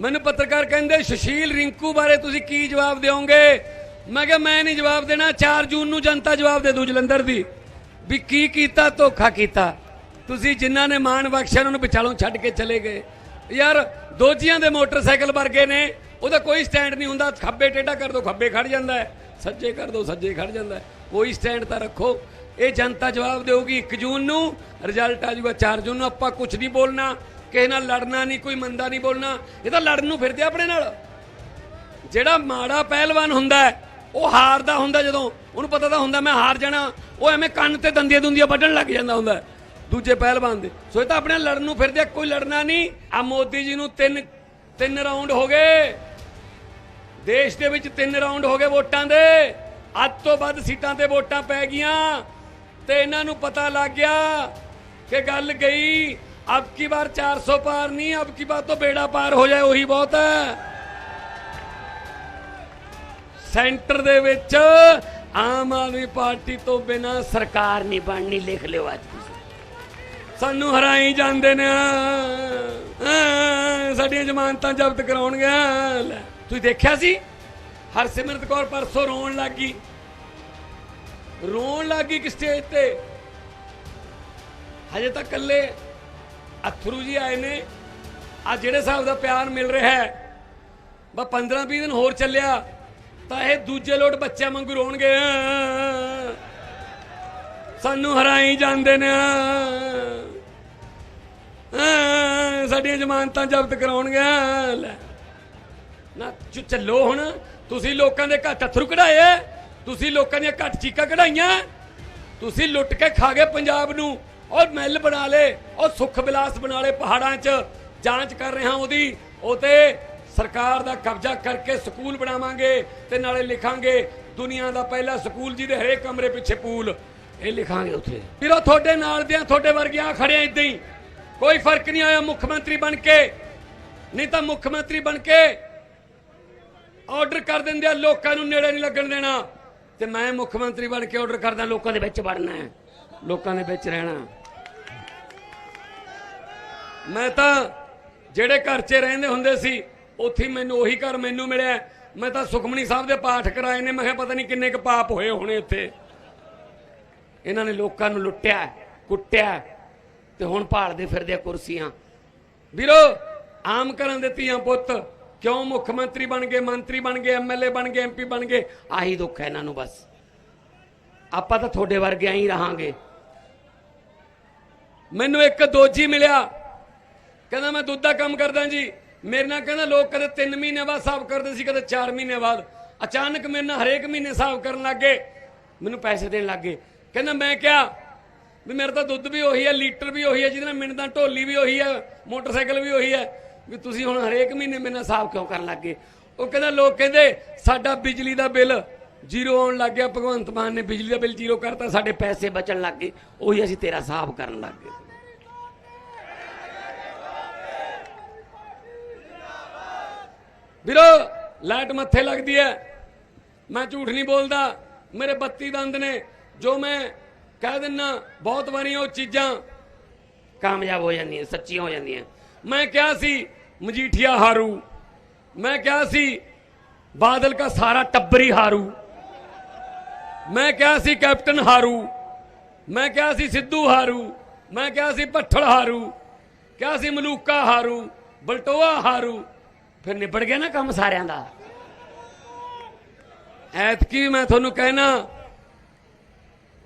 ਮੈਨੂੰ ਪੱਤਰਕਾਰ ਕਹਿੰਦੇ, ਸੁਸ਼ੀਲ, ਰਿੰਕੂ ਬਾਰੇ ਤੁਸੀਂ ਕੀ ਜਵਾਬ ਦਿਓਗੇ? ਮੈਂ ਕਿਹਾ, ਮੈਂ ਨਹੀਂ ਜਵਾਬ ਦੇਣਾ। 4 ਜੂਨ ਨੂੰ ਜਨਤਾ ਜਵਾਬ ਦੇ ਦੂ ਜਲੰਧਰ ਦੀ। ਵੀ ਕੀ ਕੀਤਾ, ਧੋਖਾ ਕੀਤਾ। ਤੁਸੀਂ ਜਿਨ੍ਹਾਂ ਨੇ ਮਾਣ ਬਖਸ਼ਿਆ ਉਹਨਾਂ ਨੂੰ ਵਿਚਾਲੋਂ ਛੱਡ ਕੇ ਚਲੇ ਗਏ। ਯਾਰ, ਦੋਜੀਆਂ ਦੇ ਮੋਟਰਸਾਈਕਲ ਵਰਗੇ ਨੇ। ਉਹਦਾ ਕੋਈ ਸਟੈਂਡ ਨਹੀਂ ਹੁੰਦਾ। ਖੱਬੇ ਟੇਢਾ ਕਰ ਦੋ, ਖੱਬੇ ਖੜ ਜਾਂਦਾ ਹੈ। ਸੱਜੇ ਕਰ ਦੋ, ਸੱਜੇ ਖੜ ਜਾਂਦਾ ਹੈ। ਕੋਈ ਸਟੈਂਡ ਤਾਂ ਰੱਖੋ। ਇਹ ਜਨਤਾ ਜਵਾਬ ਦੇਊਗੀ 1 ਜੂਨ ਨੂੰ। ਰਿਜ਼ਲਟ ਆ ਜਾਊਗਾ 4 ਜੂਨ ਨੂੰ। ਆਪਾਂ ਕੁਝ ਨਹੀਂ ਬੋਲਣਾ। ਕਿਸੇ ਨਾਲ ਲੜਨਾ ਨਹੀਂ, ਕੋਈ ਮੰਦਾ ਨਹੀਂ ਬੋਲਣਾ, ਇਹ ਤਾਂ ਲੜਨ ਨੂੰ ਫਿਰਦੇ ਆਪਣੇ ਨਾਲ। ਜਿਹੜਾ ਮਾੜਾ ਪਹਿਲਵਾਨ ਹੁੰਦਾ ਉਹ ਹਾਰਦਾ ਹੁੰਦਾ ਜਦੋਂ, ਉਹਨੂੰ ਪਤਾ ਤਾਂ ਹੁੰਦਾ ਮੈਂ ਹਾਰ ਜਾਣਾ, ਉਹ ਐਵੇਂ ਕੰਨ ਤੇ ਦੰਦੀਆਂ ਦੁੰਦੀਆਂ ਵੱਢਣ ਲੱਗ ਜਾਂਦਾ ਹੁੰਦਾ ਦੂਜੇ ਪਹਿਲਵਾਨ ਦੇ। ਸੋ ਇਹ ਤਾਂ ਆਪਣੇ ਲੜਨ ਨੂੰ ਫਿਰਦੇ ਕੋਈ ਲੜਨਾ ਨਹੀਂ। ਆ ਮੋਦੀ ਜੀ ਨੂੰ ਤਿੰਨ ਤਿੰਨ ਰਾਉਂਡ ਹੋ ਗਏ। ਦੇਸ਼ ਦੇ ਵਿੱਚ ਤਿੰਨ ਰਾਉਂਡ ਹੋ ਗਏ ਵੋਟਾਂ ਦੇ। ਅੱਜ ਤੋਂ ਵੱਧ ਸੀਟਾਂ ਤੇ ਵੋਟਾਂ ਪੈ ਗਈਆਂ। ਤੇ ਇਹਨਾਂ ਨੂੰ ਪਤਾ ਲੱਗ ਗਿਆ ਕਿ ਗੱਲ ਗਈ ਅਬ ਕੀ ਵਾਰ 400 ਪਾਰ ਨਹੀਂ ਅਬ ਕੀ ਬਾਤ ਤੋਂ ਬੇੜਾ ਪਾਰ ਹੋ ਜਾਏ ਉਹੀ ਬਹੁਤ ਹੈ ਸੈਂਟਰ ਦੇ ਵਿੱਚ ਆਮ ਆਦਮੀ ਪਾਰਟੀ ਤੋਂ ਬਿਨਾ ਸਰਕਾਰ ਨਹੀਂ ਬਣਨੀ ਲਿਖ ਲਿਓ ਅੱਜ ਸਾਨੂੰ ਹਰਾਈ ਜਾਂਦੇ ਨੇ ਸਾਡੀਆਂ ਜ਼ਮਾਨਤਾਂ ਜ਼ਬਤ ਕਰਾਉਣਗੇ ਤੁਸੀਂ ਦੇਖਿਆ ਸੀ ਹਰਸਿਮਰਤ ਕੌਰ ਪਰਸੋਂ ਰੋਣ ਲੱਗੀ ਰੋਣ ਲੱਗੀ ਕਿ ਸਟੇਜ ਤੇ ਹਜੇ ਤੱਕ ਕੱਲੇ ਅਥਰੂ ਜੀ ਆਏ ਨੇ। ਆ ਜਿਹੜੇ ਹਿਸਾਬ ਦਾ ਪਿਆਰ ਮਿਲ ਰਿਹਾ ਹੈ ਬਾ 15 20 ਦਿਨ ਹੋਰ ਚੱਲਿਆ, ਤਾਂ ਇਹ ਦੂਜੇ ਲੋਟ ਬੱਚਿਆਂ ਵਾਂਗੂ ਰੋਣਗੇ। ਸਾਨੂੰ ਹਰਾਈ ਜਾਂਦੇ ਨੇ। ਸਾਡੀਆਂ ਜ਼ਮਾਨਤਾਂ ਜ਼ਬਤ ਕਰਾਉਣਗੇ। ਨਾ ਚੱਲੋ ਹੁਣ। ਤੁਸੀਂ ਲੋਕਾਂ ਦੇ ਘੱਟ ਅਥਰੂ ਕਢਾਏ, ਤੁਸੀਂ ਲੋਕਾਂ ਦੀਆਂ ਘੱਟ ਚੀਕਾਂ ਕਢਾਈਆਂ, ਤੁਸੀਂ ਲੁੱਟ ਕੇ ਖਾ ਗਏ ਪੰਜਾਬ ਨੂੰ। ਔਰ ਮਹਿਲ ਬਣਾ ਲੇ, ਔਰ ਸੁਖ ਵਿਲਾਸ ਬਣਾ ਲੇ ਪਹਾੜਾਂ 'ਚ। ਜਾਂਚ ਕਰ ਰਿਹਾ ਉਹਦੀ। ਉਹ ਤੇ ਸਰਕਾਰ ਦਾ ਕਬਜ਼ਾ ਕਰਕੇ ਸਕੂਲ ਬਣਾਵਾਂਗੇ ਤੇ ਨਾਲੇ ਲਿਖਾਂਗੇ ਦੁਨੀਆ ਦਾ ਪਹਿਲਾ ਸਕੂਲ ਜਿਹਦੇ ਹਰੇਕ ਕਮਰੇ ਪਿੱਛੇ ਪੂਲ। ਇਹ ਲਿਖਾਂਗੇ ਉੱਥੇ। ਵੀਰੋ, ਤੁਹਾਡੇ ਨਾਲ ਦਿਆਂ, ਤੁਹਾਡੇ ਵਰਗਿਆਂ ਖੜਿਆ ਇਦਾਂ ਹੀ। ਕੋਈ ਫ਼ਰਕ ਨਹੀਂ ਆਇਆ ਮੁੱਖ ਮੰਤਰੀ ਬਣ ਕੇ। ਨਹੀਂ ਤਾਂ ਮੁੱਖ ਮੰਤਰੀ ਬਣ ਕੇ ਆਰਡਰ ਕਰ ਦਿੰਦੇ ਆ, ਲੋਕਾਂ ਨੂੰ ਨੇੜੇ ਨਹੀਂ ਲੱਗਣ ਦੇਣਾ। ਤੇ ਮੈਂ ਮੁੱਖ ਮੰਤਰੀ ਬਣ ਕੇ ਆਰਡਰ ਕਰਦਾ, ਲੋਕਾਂ ਦੇ ਵਿੱਚ ਵੜਨਾ ਲੋਕਾਂ ਦੇ ਵਿੱਚ ਰਹਿਣਾ। ਮੈਂ ਤਾਂ ਜਿਹੜੇ ਘਰ 'ਚ ਰਹਿੰਦੇ ਹੁੰਦੇ ਸੀ, ਉੱਥੇ ਮੈਨੂੰ ਉਹੀ ਘਰ ਮੈਨੂੰ ਮਿਲਿਆ। ਮੈਂ ਤਾਂ ਸੁਖਮਨੀ ਸਾਹਿਬ ਦੇ ਪਾਠ ਕਰਾਏ ਨੇ, ਮੈਂ ਕਿਹਾ ਪਤਾ ਨਹੀਂ ਕਿੰਨੇ ਕੁ ਪਾਪ ਹੋਏ ਹੋਣੇ ਇੱਥੇ। ਇਹਨਾਂ ਨੇ ਲੋਕਾਂ ਨੂੰ ਲੁੱਟਿਆ, ਕੁੱਟਿਆ ਤੇ ਹੁਣ ਭਾਲਦੇ ਫਿਰਦੇ ਕੁਰਸੀਆਂ। ਵੀਰੋ, ਆਮ ਕਰਨ ਦੇ ਧੀਆਂ ਪੁੱਤ, ਕਿਉਂ ਮੁੱਖ ਮੰਤਰੀ ਬਣ ਗਏ, ਮੰਤਰੀ ਬਣ ਗਏ ਐਮਐਲਏ ਬਣ ਗਏ ਐਮਪੀ ਬਣ ਗਏ, ਆਹੀ ਦੁੱਖ ਹੈ ਇਹਨਾਂ ਨੂੰ ਬਸ। ਆਪਾਂ ਤਾਂ ਤੁਹਾਡੇ ਵਰਗੇ ਹੀ ਰਹਾਂਗੇ। ਮੈਨੂੰ ਇੱਕ ਦੋਜੀ ਮਿਲਿਆ ਕਹਿੰਦਾ, ਮੈਂ ਦੁੱਧ ਦਾ ਕੰਮ ਕਰਦਾ ਜੀ। ਮੇਰੇ ਨਾਲ ਕਹਿੰਦਾ, ਲੋਕ ਕਦੇ 3 ਮਹੀਨੇ ਬਾਅਦ ਹਿਸਾਬ ਕਰਦੇ ਸੀ, ਕਦੇ 4 ਮਹੀਨੇ ਬਾਅਦ। ਅਚਾਨਕ ਮੇਰੇ ਨਾਲ ਹਰੇਕ ਮਹੀਨੇ ਹਿਸਾਬ ਕਰਨ ਲੱਗੇ ਮੈਨੂੰ ਪੈਸੇ ਦੇਣ ਲੱਗੇ ਕਹਿੰਦਾ, ਮੈਂ ਕਿਹਾ ਵੀ ਮੇਰਾ ਤਾਂ ਦੁੱਧ ਵੀ ਉਹੀ ਹੈ, ਲੀਟਰ ਵੀ ਉਹੀ ਹੈ, ਜਿਹਦੇ ਨਾਲ ਮਿੰਟ ਦਾ ਢੋਲੀ ਵੀ ਉਹੀ ਹੈ, ਮੋਟਰਸਾਈਕਲ ਵੀ ਉਹੀ ਹੈ, ਵੀ ਤੁਸੀਂ ਹੁਣ ਹਰੇਕ ਮਹੀਨੇ ਮੇਰੇ ਨਾਲ ਹਿਸਾਬ ਕਿਉਂ ਕਰਨ ਲੱਗੇ ਉਹ ਕਹਿੰਦਾ, ਲੋਕ ਕਹਿੰਦੇ, ਸਾਡਾ ਬਿਜਲੀ ਦਾ ਬਿੱਲ ਜ਼ੀਰੋ ਆਉਣ ਲੱਗ ਗਿਆ, ਭਗਵੰਤ ਮਾਨ ਨੇ ਬਿਜਲੀ ਦਾ ਬਿੱਲ ਜ਼ੀਰੋ ਕਰਤਾ, ਸਾਡੇ ਪੈਸੇ ਬਚਣ ਲੱਗ ਗਏ, ਉਹੀ ਅਸੀਂ ਤੇਰਾ ਹਿਸਾਬ ਕਰਨ ਲੱਗ ਗਏ। ਵੀਰੋ, ਲਾਈਟ ਮੱਥੇ ਲੱਗਦੀ ਹੈ। ਮੈਂ ਝੂਠ ਨਹੀਂ ਬੋਲਦਾ। ਮੇਰੇ 32 ਦੰਦ ਨੇ। ਜੋ ਮੈਂ ਕਹਿ ਦਿੰਨਾ, ਬਹੁਤ ਵਾਰੀ ਉਹ ਚੀਜ਼ਾਂ ਕਾਮਯਾਬ ਹੋ ਜਾਂਦੀਆਂ, ਸੱਚੀਆਂ ਹੋ ਜਾਂਦੀਆਂ। ਮੈਂ ਕਿਹਾ ਸੀ, ਮਜੀਠੀਆ ਹਾਰੂ। ਮੈਂ ਕਿਹਾ ਸੀ, ਬਾਦਲ ਦਾ ਸਾਰਾ ਟੱਬਰੀ ਹਾਰੂ। ਮੈਂ ਕਿਹਾ ਸੀ, ਕੈਪਟਨ ਹਾਰੂ। ਮੈਂ ਕਿਹਾ ਸੀ, ਸਿੱਧੂ ਹਾਰੂ। ਮੈਂ ਕਿਹਾ ਸੀ, ਭੱਠਲ ਹਾਰੂ। ਕਿਹਾ ਸੀ, ਮਲੂਕਾ ਹਾਰੂ। ਬਲਟੋਆ ਹਾਰੂ। ਫਿਰ ਨਿਬੜ ਗਿਆ ਨਾ ਕੰਮ ਸਾਰਿਆਂ ਦਾ। ਐਤਕੀ ਮੈਂ ਤੁਹਾਨੂੰ ਕਹਿਣਾ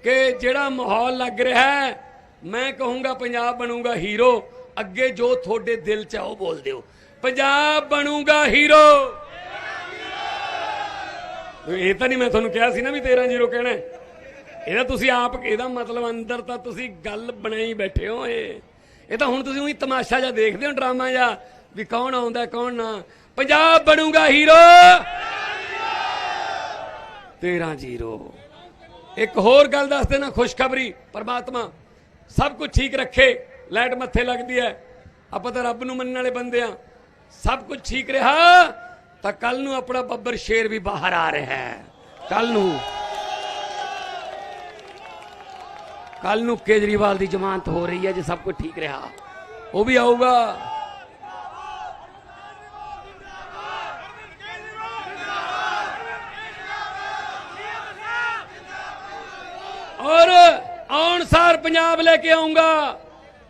ਕਿ ਜਿਹੜਾ ਮਾਹੌਲ ਲੱਗ ਰਿਹਾ ਹੈ, ਮੈਂ ਕਹੂੰਗਾ ਪੰਜਾਬ ਬਣੂਗਾ ਹੀਰੋ, ਅੱਗੇ ਜੋ ਤੁਹਾਡੇ ਦਿਲ ਚ ਆ ਉਹ ਬੋਲ ਦਿਓ। ਪੰਜਾਬ ਬਣੂਗਾ ਹੀਰੋ। ਇਹ ਤਾਂ ਨਹੀਂ ਮੈਂ ਤੁਹਾਨੂੰ ਕਿਹਾ ਸੀ ਨਾ ਵੀ 13 ਜ਼ੀਰੋ ਕਹਿਣਾ ਇਹਦਾ ਤੁਸੀਂ ਆਪ, ਇਹਦਾ ਮਤਲਬ ਅੰਦਰ ਤਾਂ ਤੁਸੀਂ ਗੱਲ ਬਣਾਈ ਬੈਠੇ ਹੋ ਇਹ। ਇਹ ਤਾਂ ਹੁਣ ਤੁਸੀਂ ਉਹੀ ਤਮਾਸ਼ਾ ਜਿਹਾ ਦੇਖਦੇ ਹੋ, ਡਰਾਮਾ ਜਿਹਾ ਵੀ ਕੌਣ ਆਉਂਦਾ, ਕੌਣ ਨਾ। ਪੰਜਾਬ ਬਣੂਗਾ ਹੀਰੋ। 13 ਜ਼ੀਰੋ। ਇੱਕ ਹੋਰ ਗੱਲ ਦੱਸ ਦੇਣਾ, ਖੁਸ਼ਖਬਰੀ। ਪਰਮਾਤਮਾ ਸਭ ਕੁਝ ਠੀਕ ਰੱਖੇ, ਲਾਈਟ ਮੱਥੇ ਲੱਗਦੀ ਹੈ। ਆਪਾਂ ਤਾਂ ਰੱਬ ਨੂੰ ਮੰਨਣ ਵਾਲੇ ਬੰਦੇ ਆ ਸਭ ਕੁਝ ਠੀਕ ਰਿਹਾ। ਤਾਂ ਕੱਲ ਨੂੰ ਆਪਣਾ ਬੱਬਰ ਸ਼ੇਰ ਵੀ ਬਾਹਰ ਆ ਰਿਹਾ ਹੈ। ਕੱਲ ਨੂੰ। ਕੱਲ ਨੂੰ ਕੇਜਰੀਵਾਲ ਦੀ ਜ਼ਮਾਨਤ ਹੋ ਰਹੀ ਹੈ ਜੇ ਸਭ ਕੁਝ ਠੀਕ ਰਿਹਾ। ਉਹ ਵੀ ਆਊਗਾ। ਮਿਲਣਸਾਰ ਪੰਜਾਬ ਲੈ ਕੇ ਆਉਂਗਾ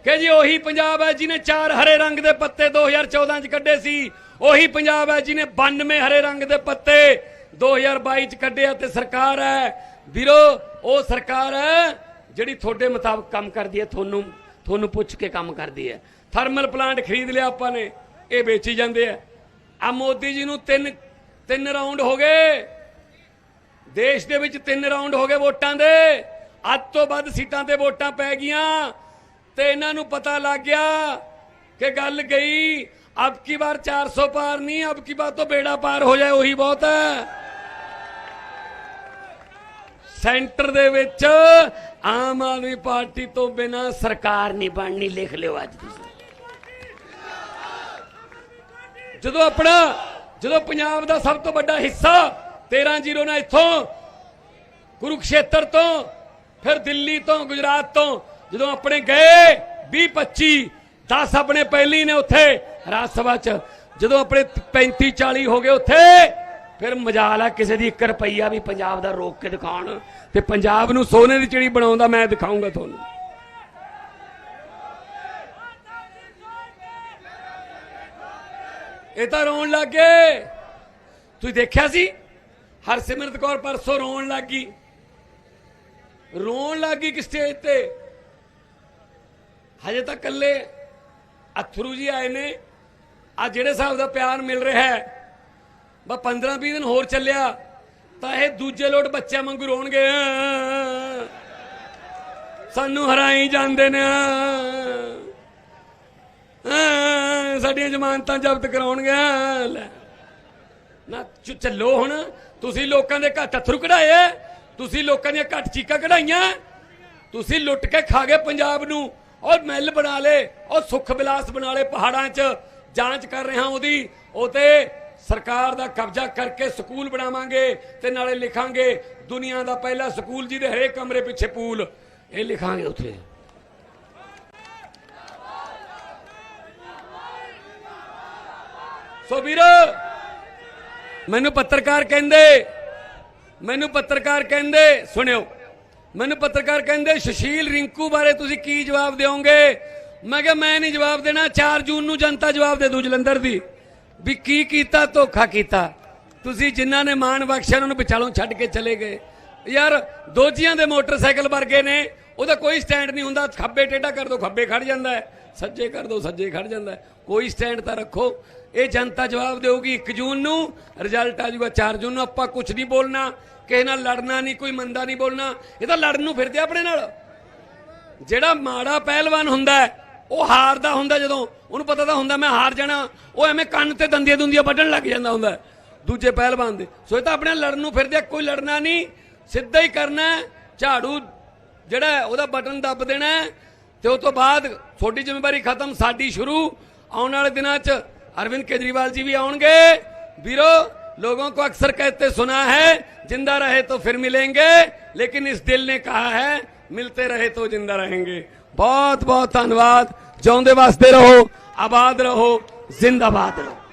ਕਿ ਜੀ ਉਹੀ ਪੰਜਾਬ ਹੈ ਜਿਹਨੇ ਚਾਰ ਹਰੇ ਰੰਗ ਦੇ ਪੱਤੇ 2014 ਚ ਕੱਢੇ ਸੀ, ਉਹੀ ਪੰਜਾਬ ਹੈ ਜਿਹਨੇ 92 ਹਰੇ ਰੰਗ ਦੇ ਪੱਤੇ 2022 ਚ ਕੱਢਿਆ ਤੇ ਸਰਕਾਰ ਹੈ। ਵੀਰੋ, ਉਹ ਸਰਕਾਰ ਹੈ ਜਿਹੜੀ ਤੁਹਾਡੇ ਮੁਤਾਬਕ ਕੰਮ ਕਰਦੀ ਹੈ, ਤੁਹਾਨੂੰ ਤੁਹਾਨੂੰ ਪੁੱਛ ਕੇ ਕੰਮ ਕਰਦੀ ਹੈ। ਥਰਮਲ ਪਲਾਂਟ ਖਰੀਦ ਲਿਆ ਆਪਾਂ ਨੇ, ਇਹ ਵੇਚੀ ਜਾਂਦੇ ਆ। ਆ ਮੋਦੀ ਜੀ ਨੂੰ ਤਿੰਨ ਤਿੰਨ ਰਾਉਂਡ ਹੋ ਗਏ। ਦੇਸ਼ ਦੇ ਵਿੱਚ ਤਿੰਨ ਰਾਉਂਡ ਹੋ ਗਏ ਵੋਟਾਂ ਦੇ। ਅੱਧ ਤੋਂ ਵੱਧ ਸੀਟਾਂ ਤੇ ਵੋਟਾਂ ਪੈ ਗਈਆਂ ਤੇ ਇਹਨਾਂ ਨੂੰ ਪਤਾ ਲੱਗ ਗਿਆ ਕਿ ਗੱਲ ਗਈ, ਅਬ ਕੀ ਵਾਰ 400 ਪਾਰ ਨਹੀਂ, ਅਬ ਕੀ ਵਾਰ ਤੋਂ ਬੇੜਾ ਪਾਰ ਹੋ ਜਾਏ, ਉਹੀ ਬਹੁਤ ਹੈ। ਸੈਂਟਰ ਦੇ ਵਿੱਚ ਆਮ ਆਦਮੀ ਪਾਰਟੀ ਤੋਂ ਬਿਨਾ ਸਰਕਾਰ ਨਹੀਂ ਬਣਨੀ, ਲਿਖ ਲਿਓ ਅੱਜ ਤੁਸੀਂ। ਜਦੋਂ ਆਪਣਾ, ਜਦੋਂ ਪੰਜਾਬ ਦਾ ਸਭ ਤੋਂ ਵੱਡਾ ਹਿੱਸਾ 13 ਜ਼ੀਰੋ ਨਾਲ ਇੱਥੋਂ ਕੁਰੂਕਸ਼ੇਤਰ ਤੋਂ ਫਿਰ ਦਿੱਲੀ ਤੋਂ ਗੁਜਰਾਤ ਤੋਂ ਜਦੋਂ ਆਪਣੇ ਗਏ 20 25 10 ਆਪਣੇ ਪਹਿਲੀ ਨੇ ਉੱਥੇ ਰਾਜ ਸਭਾ ਚ। ਜਦੋਂ ਆਪਣੇ 35 40 ਹੋ ਗਏ ਉੱਥੇ, ਫਿਰ ਮਜਾਲ ਆ ਕਿਸੇ ਦੀ 1 ਰੁਪਈਆ ਵੀ ਪੰਜਾਬ ਦਾ ਰੋਕ ਕੇ ਦਿਖਾਉਣ। ਤੇ ਪੰਜਾਬ ਨੂੰ ਸੋਨੇ ਦੀ ਚਿੜੀ ਬਣਾਉਂਦਾ ਮੈਂ ਦਿਖਾਉਂਗਾ ਤੁਹਾਨੂੰ। ਇਹ ਤਾਂ ਰੋਣ ਲੱਗ ਗਏ। ਤੁਸੀਂ ਦੇਖਿਆ ਸੀ? ਹਰਸਿਮਰਤ ਕੌਰ ਪਰਸੋਂ ਰੋਣ ਲੱਗ ਗਈ। ਰੋਣ ਲੱਗ ਗਈ ਕਿ ਸਟੇਜ ਤੇ? ਹਜੇ ਤਾਂ ਕੱਲੇ ਅਥਰੂ ਜੀ ਆਏ ਨੇ। ਆ ਜਿਹੜੇ ਹਿਸਾਬ ਦਾ ਪਿਆਰ ਮਿਲ ਰਿਹਾ ਹੈ ਬਾ 15 20 ਦਿਨ ਹੋਰ ਚੱਲਿਆ, ਤਾਂ ਇਹ ਦੂਜੇ ਲੋਟ ਬੱਚਿਆਂ ਵਾਂਗੂ ਰੋਣਗੇ। ਸਾਨੂੰ ਹਰਾਈ ਜਾਂਦੇ ਨੇ। ਸਾਡੀਆਂ ਜ਼ਮਾਨਤਾਂ ਜ਼ਬਤ ਕਰਾਉਣਗੇ। ਨਾ ਚੱਲੋ ਹੁਣ। ਤੁਸੀਂ ਲੋਕਾਂ ਦੇ ਘੱਟ ਅਥਰੂ ਕਢਾਏ। ਤੁਸੀਂ ਲੋਕਾਂ ਦੀਆਂ ਘੱਟ ਚੀਕਾਂ ਕਢਾਈਆਂ? ਤੁਸੀਂ ਲੁੱਟ ਕੇ ਖਾ ਗਏ ਪੰਜਾਬ ਨੂੰ। ਔਰ ਮਹਿਲ ਬਣਾ ਲੇ ਔਰ ਸੁਖ ਵਿਲਾਸ ਬਣਾ ਲੇ ਪਹਾੜਾਂ 'ਚ। ਜਾਂਚ ਕਰ ਰਿਹਾ ਉਹਦੀ। ਉਹ ਤੇ ਸਰਕਾਰ ਦਾ ਕਬਜ਼ਾ ਕਰਕੇ ਸਕੂਲ ਬਣਾਵਾਂਗੇ ਤੇ ਨਾਲੇ ਲਿਖਾਂਗੇ ਦੁਨੀਆ ਦਾ ਪਹਿਲਾ ਸਕੂਲ ਜਿਹਦੇ ਹਰੇਕ ਕਮਰੇ ਪਿੱਛੇ ਪੂਲ। ਇਹ ਲਿਖਾਂਗੇ ਉੱਥੇ। ਸੋ ਵੀਰ, ਮੈਨੂੰ ਪੱਤਰਕਾਰ ਕਹਿੰਦੇ ਮੈਨੂੰ ਪੱਤਰਕਾਰ ਕਹਿੰਦੇ, ਸੁਣਿਓ, ਮੈਨੂੰ ਪੱਤਰਕਾਰ ਕਹਿੰਦੇ, ਸੁਸ਼ੀਲ ਰਿੰਕੂ ਬਾਰੇ ਤੁਸੀਂ ਕੀ ਜਵਾਬ ਦਿਓਗੇ? ਮੈਂ ਕਿਹਾ, ਮੈਂ ਨਹੀਂ ਜਵਾਬ ਦੇਣਾ 4 ਜੂਨ ਨੂੰ ਜਨਤਾ ਜਵਾਬ ਦੇ ਦੂ ਜਲੰਧਰ ਦੀ, ਵੀ ਕੀ ਕੀਤਾ, ਧੋਖਾ ਕੀਤਾ। ਤੁਸੀਂ ਜਿਨ੍ਹਾਂ ਨੇ ਮਾਣ ਬਖਸ਼ਿਆ, ਉਹਨਾਂ ਨੂੰ ਵਿਚਾਲੋਂ ਛੱਡ ਕੇ ਚਲੇ ਗਏ। ਯਾਰ, ਦੋਜੀਆਂ ਦੇ ਮੋਟਰਸਾਈਕਲ ਵਰਗੇ ਨੇ, ਉਹਦਾ ਕੋਈ ਸਟੈਂਡ ਨਹੀਂ ਹੁੰਦਾ, ਖੱਬੇ ਟੇਢਾ ਕਰ ਦੋ, ਖੱਬੇ ਖੜ ਜਾਂਦਾ ਹੈ। ਸੱਜੇ ਕਰ ਦੋ, ਸੱਜੇ ਖੜ ਜਾਂਦਾ ਕੋਈ ਸਟੈਂਡ ਤਾਂ ਰੱਖੋ। ਇਹ ਜਨਤਾ ਜਵਾਬ ਦੇਊਗੀ 1 ਜੂਨ ਨੂੰ। ਰਿਜ਼ਲਟ ਆ ਜਾਊਗਾ 4 ਜੂਨ ਨੂੰ। ਆਪਾਂ ਕੁਝ ਨਹੀਂ ਬੋਲਣਾ। ਕਿਸੇ ਨਾਲ ਲੜਨਾ ਨਹੀਂ, ਕੋਈ ਮੰਦਾ ਨਹੀਂ ਬੋਲਣਾ। ਇਹ ਤਾਂ ਲੜਨ ਨੂੰ ਫਿਰਦੇ ਆਪਣੇ ਨਾਲ। ਜਿਹੜਾ ਮਾੜਾ ਪਹਿਲਵਾਨ ਹੁੰਦਾ ਉਹ ਹਾਰਦਾ ਹੁੰਦਾ ਜਦੋਂ। ਉਹਨੂੰ ਪਤਾ ਤਾਂ ਹੁੰਦਾ, ਮੈਂ ਹਾਰ ਜਾਣਾ। ਉਹ ਐਵੇਂ ਕੰਨ ਤੇ ਦੰਦੀਆਂ ਦੁੰਦੀਆਂ ਵੱਢਣ ਲੱਗ ਜਾਂਦਾ ਹੁੰਦਾ ਦੂਜੇ ਪਹਿਲਵਾਨ ਦੇ। ਸੋ ਇਹ ਤਾਂ ਆਪਣੇ ਲੜਨ ਨੂੰ ਫਿਰਦੇ ਕੋਈ ਲੜਨਾ ਨਹੀਂ। ਸਿੱਧਾ ਹੀ ਕਰਨਾ ਝਾੜੂ ਜਿਹੜਾ ਉਹਦਾ ਬਟਨ ਦੱਬ ਦੇਣਾ ਤੇ ਉਸ ਤੋਂ ਬਾਅਦ ਤੁਹਾਡੀ ਜ਼ਿੰਮੇਵਾਰੀ ਖਤਮ ਸਾਡੀ ਸ਼ੁਰੂ ਆਉਣ ਵਾਲੇ ਦਿਨਾਂ 'ਚ ਅਰਵਿੰਦ ਕੇਜਰੀਵਾਲ ਜੀ ਵੀ ਆਉਣਗੇ ਵੀਰੋ लोगों को अक्सर कहते सुना है जिंदा रहे तो फिर मिलेंगे लेकिन इस दिल ने कहा है मिलते रहे तो जिंदा रहेंगे बहुत बहुत धन्यवाद जाते वास्ते रहो आबाद रहो जिंदाबाद रहो